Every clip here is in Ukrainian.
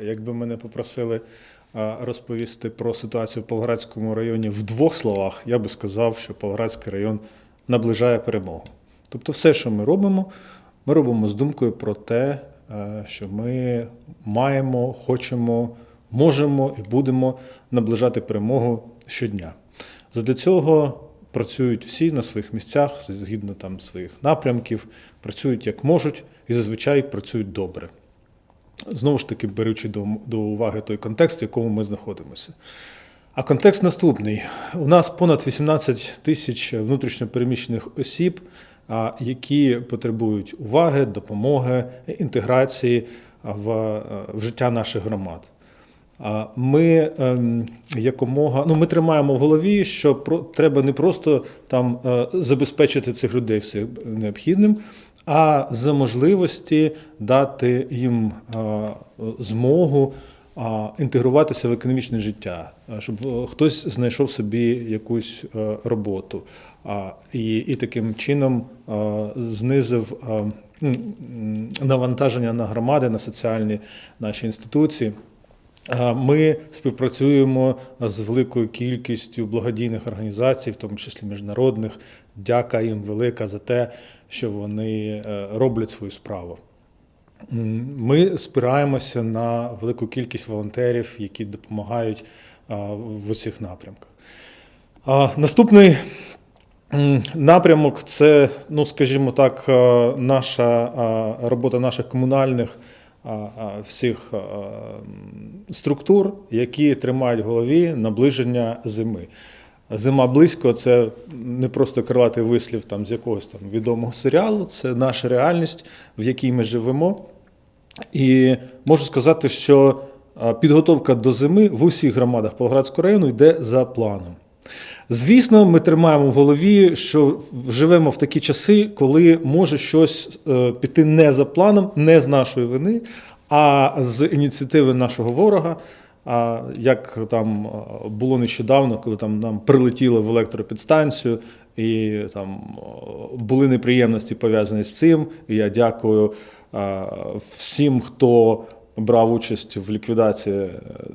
Якби мене попросили розповісти про ситуацію в Павлоградському районі в двох словах, я би сказав, що Павлоградський район наближає перемогу. Тобто, все, що ми робимо, ми робимо з думкою про те, е, що ми маємо, хочемо, можемо і будемо наближати перемогу щодня. Задля цього працюють всі на своїх місцях, згідно там своїх напрямків, працюють як можуть і зазвичай працюють добре. Знову ж таки, беручи до, до уваги той контекст, в якому ми знаходимося. А контекст наступний: у нас понад 18 тисяч внутрішньопереміщених осіб, які потребують уваги, допомоги, інтеграції в, в життя наших громад. Ми ем, якомога ну ми тримаємо в голові, що про треба не просто там е, забезпечити цих людей все необхідним, а за можливості дати їм змогу інтегруватися в економічне життя, щоб е, хтось знайшов собі якусь е, роботу і, і таким чином знизив навантаження на громади, на соціальні наші інституції. Ми співпрацюємо з великою кількістю благодійних організацій, в тому числі міжнародних. Дяка їм велика за те, що вони е, роблять свою справу. Ми спираємося на велику кількість волонтерів, які допомагають в усіх напрямках. Наступний напрямок це, ну скажімо так, е, наша робота наших комунальних всіх структур, які тримають в голові наближення зими. Зима близько це не просто крилатий вислів там з якогось там відомого серіалу, це наша реальність, в якій ми живемо. І можу сказати, що підготовка до зими в усіх громадах Павлоградського району йде за планом. Звісно, ми тримаємо в голові, що живемо в такі часи, коли може щось е, піти не за планом, не з нашої вини, а з ініціативи нашого ворога. А як там е, було нещодавно, коли там нам прилетіло в електропідстанцію, і там е, були неприємності пов'язані з цим. І я дякую всім, хто брав участь в ліквідації е,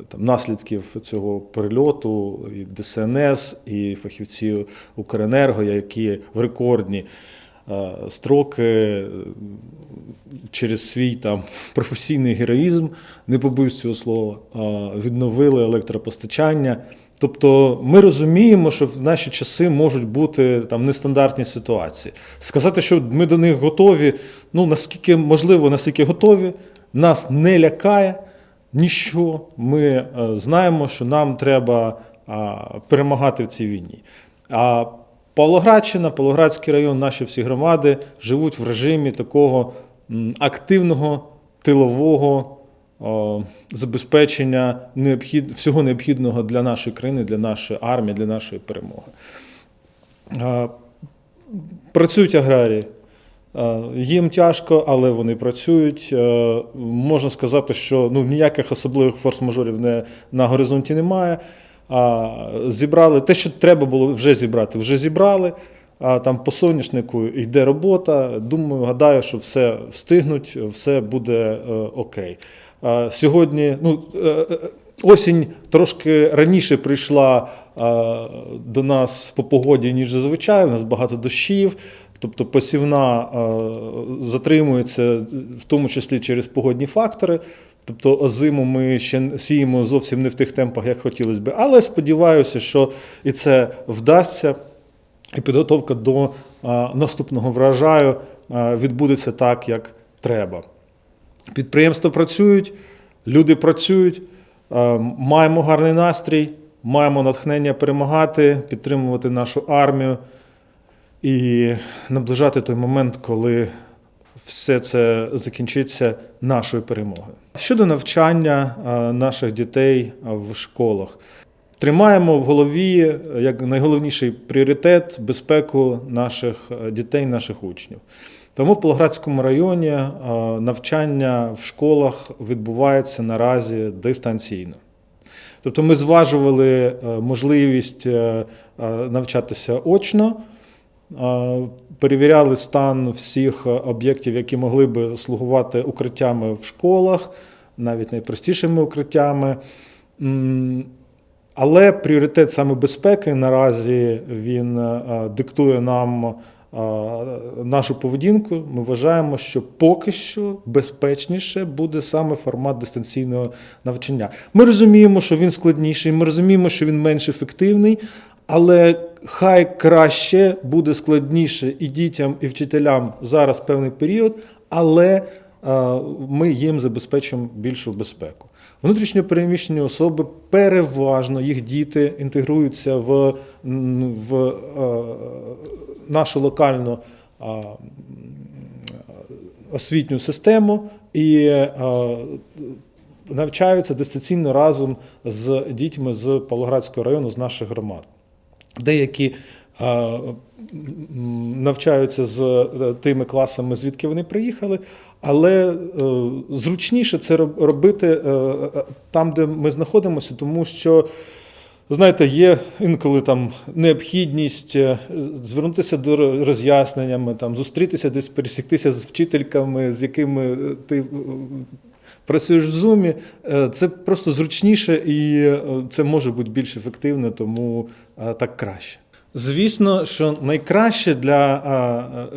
там, наслідків цього перельоту, і ДСНС, і фахівці Укренерго, які в рекордні е, строки е, через свій там професійний героїзм, не побоюсь цього слова, відновили електропостачання. Тобто ми розуміємо, що в наші часи можуть бути там нестандартні ситуації. Сказати, що ми до них готові, ну наскільки можливо, наскільки готові, нас не лякає ніщо. Ми е, знаємо, що нам треба перемагати в цій війні. А Павлоградщина, Павлоградський район, наші всі громади живуть в режимі такого активного тилового забезпечення необхід, всього необхідного для нашої країни, для нашої армії, для нашої перемоги. Е, Працюють аграрії. Е, Їм тяжко, але вони працюють. Е, Можна сказати, що ну, ніяких особливих форс-мажорів не, на горизонті немає. Зібрали те, що треба було вже зібрати, вже зібрали. А там по соняшнику йде робота. Думаю, гадаю, що все встигнуть, все буде е, окей. Сьогодні, ну, осінь трошки раніше прийшла до нас по погоді, ніж зазвичай. У нас багато дощів. Тобто посівна е, затримується, в тому числі через погодні фактори. Тобто озиму ми ще сіємо зовсім не в тих темпах, як хотілося б. Але сподіваюся, що і це вдасться, і підготовка до е, наступного врожаю е, відбудеться так, як треба. Підприємства працюють, люди працюють, маємо гарний настрій, маємо натхнення перемагати, підтримувати нашу армію і наближати той момент, коли все це закінчиться нашою перемогою. Щодо навчання наших дітей в школах, тримаємо в голові е, як найголовніший пріоритет безпеку наших е, дітей, наших учнів. Тому в Павлоградському районі е, навчання в школах відбувається наразі дистанційно. Тобто ми зважували можливість навчатися очно, перевіряли стан всіх об'єктів, які могли би слугувати укриттями в школах. навіть найпростішими укриттями. Але пріоритет саме безпеки наразі він е, диктує нам е, нашу поведінку. Ми вважаємо, що поки що безпечніше буде саме формат дистанційного навчання. Ми розуміємо, що він складніший, ми розуміємо, що він менш ефективний, але хай краще буде складніше і дітям, і вчителям зараз певний період, але е, ми їм забезпечимо більшу безпеку. Внутрішньо переміщені особи переважно їх діти інтегруються в, в е, нашу локальну а, освітню систему і е, навчаються дистанційно разом з дітьми з Павлоградського району, з наших громад. Деякі навчаються з е, тими класами, звідки вони приїхали, але е, зручніше це робити е, там, де ми знаходимося, тому що. Знаєте, є інколи там необхідність звернутися до ро- роз'ясненнями, там зустрітися десь, пересіктися з вчительками, з якими ти працюєш в зумі. Е, Це просто зручніше і е, це може бути більш ефективно, тому е, так краще. Звісно, що найкраще для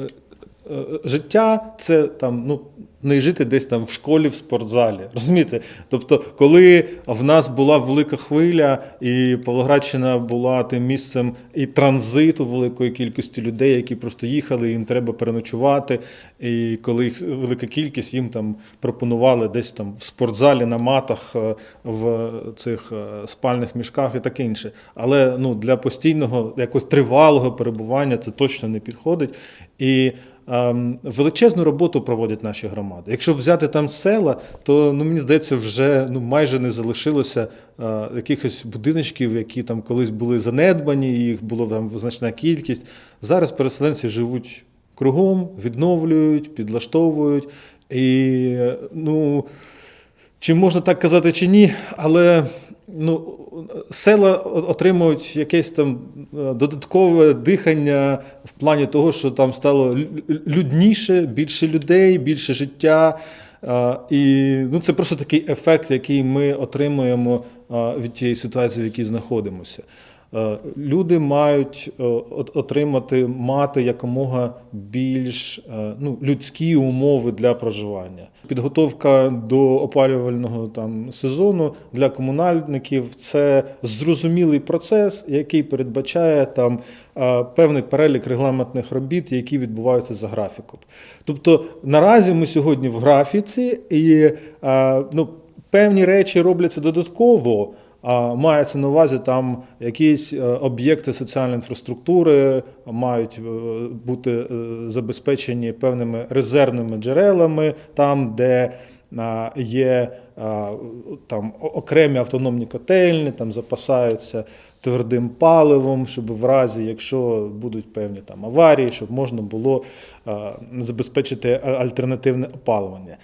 життя це там ну не жити десь там в школі, в спортзалі. Розумієте? Тобто, коли в нас була велика хвиля, і Павлоградщина була тим місцем і транзиту великої кількості людей, які просто їхали, їм треба переночувати. І коли їх велика кількість, їм там пропонували десь там в спортзалі на матах, е, в цих е, спальних мішках і таке інше. Але ну для постійного якось тривалого перебування це точно не підходить. І величезну роботу проводять наші громади. Якщо взяти там села, то ну мені здається, вже ну майже не залишилося е, якихось будиночків, які там колись були занедбані, їх було там значна кількість. Зараз переселенці живуть кругом, відновлюють, підлаштовують. І ну. Чи можна так казати, чи ні, але ну, села отримують якесь там е, додаткове дихання в плані того, що там стало людніше, більше людей, більше життя. Е, І ну, це просто такий ефект, який ми отримуємо е, від тієї ситуації, в якій знаходимося. Е, Люди мають е, отримати мати якомога більш е, ну, людські умови для проживання. Підготовка до опалювального там сезону для комунальників це зрозумілий процес, який передбачає там певний перелік регламентних робіт, які відбуваються за графіком. Тобто наразі ми сьогодні в графіці, і ну, певні речі робляться додатково. А мається на увазі там якісь е, об'єкти соціальної інфраструктури мають е, бути е, забезпечені певними резервними джерелами, там, де є там окремі автономні котельні, там запасаються твердим паливом, щоб в разі, якщо будуть певні там аварії, щоб можна було забезпечити альтернативне опалювання.